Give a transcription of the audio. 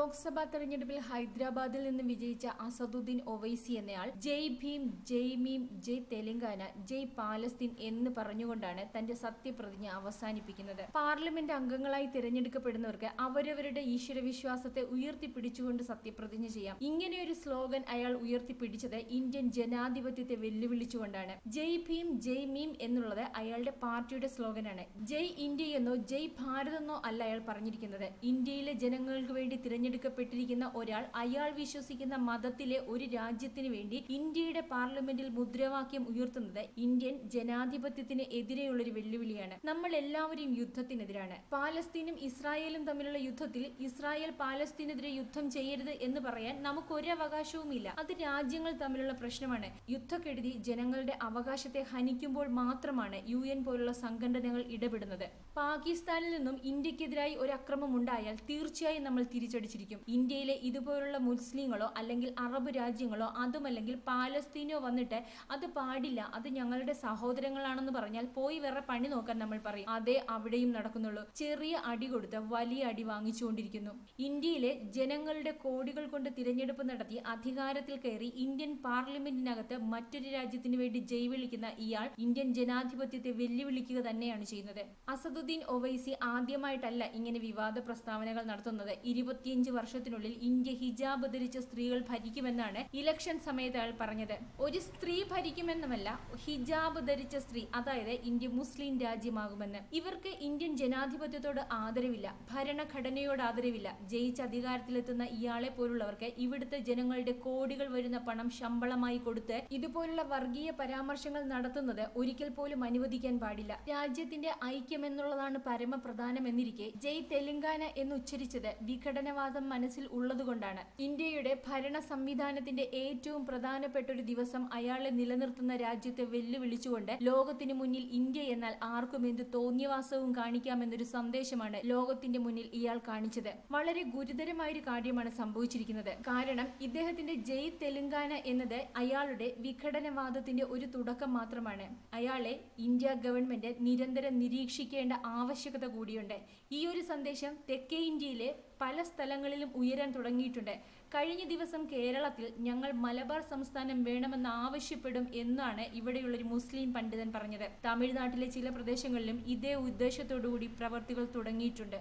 ലോക്സഭാ തെരഞ്ഞെടുപ്പിൽ ഹൈദരാബാദിൽ നിന്ന് വിജയിച്ച അസദുദ്ദീൻ ഒവൈസി എന്നയാൾ ജയ് ഭീം ജയ് മീം ജയ് തെലങ്കാന ജയ് പാലസ്തീൻ എന്ന് പറഞ്ഞുകൊണ്ടാണ് തന്റെ സത്യപ്രതിജ്ഞ അവസാനിപ്പിക്കുന്നത്. പാർലമെന്റ് അംഗങ്ങളായി തിരഞ്ഞെടുക്കപ്പെടുന്നവർക്ക് അവരവരുടെ ഈശ്വരവിശ്വാസത്തെ ഉയർത്തിപ്പിടിച്ചുകൊണ്ട് സത്യപ്രതിജ്ഞ ചെയ്യാം. ഇങ്ങനെയൊരു സ്ലോഗൻ അയാൾ ഉയർത്തിപ്പിടിച്ചത് ഇന്ത്യൻ ജനാധിപത്യത്തെ വെല്ലുവിളിച്ചുകൊണ്ടാണ്. ജയ് ഭീം ജയ് മീം എന്നുള്ളത് അയാളുടെ പാർട്ടിയുടെ സ്ലോഗനാണ്. ജയ് ഇന്ത്യ എന്നോ ജയ് ഭാരത് എന്നോ അല്ല അയാൾ പറഞ്ഞിരിക്കുന്നത്. ഇന്ത്യയിലെ ജനങ്ങൾക്ക് വേണ്ടി തിരഞ്ഞെടുക്കപ്പെട്ടിരിക്കുന്ന ഒരാൾ അയാൾ വിശ്വസിക്കുന്ന മതത്തിലെ ഒരു രാജ്യത്തിന് വേണ്ടി ഇന്ത്യയുടെ പാർലമെന്റിൽ മുദ്രാവാക്യം ഉയർത്തുന്നത് ഇന്ത്യൻ ജനാധിപത്യത്തിന് എതിരെയുള്ള ഒരു വെല്ലുവിളിയാണ്. നമ്മൾ എല്ലാവരും യുദ്ധത്തിനെതിരാണ്. പാലസ്തീനും ഇസ്രായേലും തമ്മിലുള്ള യുദ്ധത്തിൽ ഇസ്രായേൽ പാലസ്തീനെതിരെ യുദ്ധം ചെയ്യരുത് എന്ന് പറയാൻ നമുക്ക് ഒരു അവകാശവുമില്ല അത് രാജ്യങ്ങൾ തമ്മിലുള്ള പ്രശ്നമാണ്. യുദ്ധക്കെടുതി ജനങ്ങളുടെ അവകാശത്തെ ഹനിക്കുമ്പോൾ മാത്രമാണ് യു എൻ പോലുള്ള സംഘടനകൾ ഇടപെടുന്നത്. പാകിസ്ഥാനിൽ നിന്നും ഇന്ത്യക്കെതിരായി ഒരു അക്രമം ഉണ്ടായാൽ തീർച്ചയായും നമ്മൾ തിരിച്ചടിച്ചിരിക്കും. ഇന്ത്യയിലെ ഇതുപോലുള്ള മുസ്ലിങ്ങളോ അല്ലെങ്കിൽ അറബ് രാജ്യങ്ങളോ അതുമല്ലെങ്കിൽ പാലസ്തീനോ വന്നിട്ട് അത് പാടില്ല അത് ഞങ്ങളുടെ സഹോദരങ്ങളാണെന്ന് പറഞ്ഞാൽ പോയി വേറെ പണി നോക്കാൻ നമ്മൾ പറയും. അതേ അവിടെയും നടക്കുന്നുള്ളൂ. ചെറിയ അടി കൊടുത്ത് വലിയ അടി വാങ്ങിച്ചുകൊണ്ടിരിക്കുന്നു. ഇന്ത്യയിലെ ജനങ്ങളുടെ കോടികൾ കൊണ്ട് തിരഞ്ഞെടുപ്പ് നടത്തി അധികാരത്തിൽ കയറി ഇന്ത്യൻ പാർലമെന്റിനകത്ത് മറ്റൊരു രാജ്യത്തിന് വേണ്ടി ജയ് വിളിക്കുന്ന ഇയാൾ ഇന്ത്യൻ ജനാധിപത്യത്തെ വെല്ലുവിളിക്കുക തന്നെയാണ് ചെയ്യുന്നത്. അസദുദ്ദീൻ ഒവൈസി ആദ്യമായിട്ടല്ല ഇങ്ങനെ വിവാദ പ്രസ്താവനകൾ നടത്തുന്നത്. ഇരുപത്തിയഞ്ച് വർഷത്തിനുള്ളിൽ ഇന്ത്യ ഹിജാബ് ധരിച്ച സ്ത്രീകൾ ഭരിക്കുമെന്നാണ് ഇലക്ഷൻ സമയത്ത് അയാൾ പറഞ്ഞത്. ഒരു സ്ത്രീ ഭരിക്കുമെന്നുമല്ല ഹിജാബ് ധരിച്ച സ്ത്രീ അതായത് ഇന്ത്യ മുസ്ലിം രാജ്യമാകുമെന്ന്. ഇവർക്ക് ഇന്ത്യൻ ജനാധിപത്യത്തോട് ആദരവില്ല ഭരണഘടനയോട് ആദരവില്ല. ജയിച്ച അധികാരത്തിലെത്തുന്ന ഇയാളെ പോലുള്ളവർക്ക് ഇവിടുത്തെ ജനങ്ങളുടെ കോടികൾ വരുന്ന പണം ശമ്പളമായി കൊടുത്ത് ഇതുപോലുള്ള വർഗീയ പരാമർശങ്ങൾ നടത്തുന്നത് ഒരിക്കൽ പോലും അനുവദിക്കാൻ പാടില്ല. രാജ്യത്തിന്റെ ഐക്യം എന്നുള്ളതാണ് പരമപ്രധാനമെന്നിരിക്കെ ജയ് തെലങ്കാന എന്ന് ഉച്ചരിച്ചത് വിഘടനവാദം മനസ്സിൽ ഉള്ളതുകൊണ്ടാണ് ഇന്ത്യയുടെ ഭരണ സംവിധാനത്തിന്റെ ഏറ്റവും പ്രധാനപ്പെട്ട ഒരു ദിവസം അയാളെ നിലനിർത്തുന്ന രാജ്യത്തെ വെല്ലുവിളിച്ചുകൊണ്ട് ലോകത്തിന് മുന്നിൽ ഇന്ത്യ എന്നാൽ ആർക്കും എന്ത് തോന്നിയവാസവും കാണിക്കാമെന്നൊരു സന്ദേശമാണ് ലോകത്തിന്റെ മുന്നിൽ ഇയാൾ കാണിച്ചത്. വളരെ ഗുരുതരമായ ഒരു കാര്യമാണ് സംഭവിച്ചിരിക്കുന്നത്. കാരണം ഇദ്ദേഹത്തിന്റെ ജയ് തെലുങ്കാന എന്നത് അയാളുടെ വിഘടനവാദത്തിന്റെ ഒരു തുടക്കം മാത്രമാണ്. അയാളെ ഇന്ത്യ ഗവൺമെന്റ് നിരന്തരം നിരീക്ഷിക്കേണ്ട ആവശ്യകത കൂടിയുണ്ട്. ഈ ഒരു സന്ദേശം തെക്കേ ഇന്ത്യയിലെ പല സ്ഥലങ്ങളിലും ഉയരാൻ തുടങ്ങിയിട്ടുണ്ട്. കഴിഞ്ഞ ദിവസം കേരളത്തിൽ ഞങ്ങൾ മലബാർ സംസ്ഥാനം വേണമെന്ന് ആവശ്യപ്പെടും എന്നാണ് ഇവിടെയുള്ളൊരു മുസ്ലിം പണ്ഡിതൻ പറഞ്ഞത്. തമിഴ്നാട്ടിലെ ചില പ്രദേശങ്ങളിലും ഇതേ ഉദ്ദേശത്തോടുകൂടി പ്രവർത്തികൾ തുടങ്ങിയിട്ടുണ്ട്.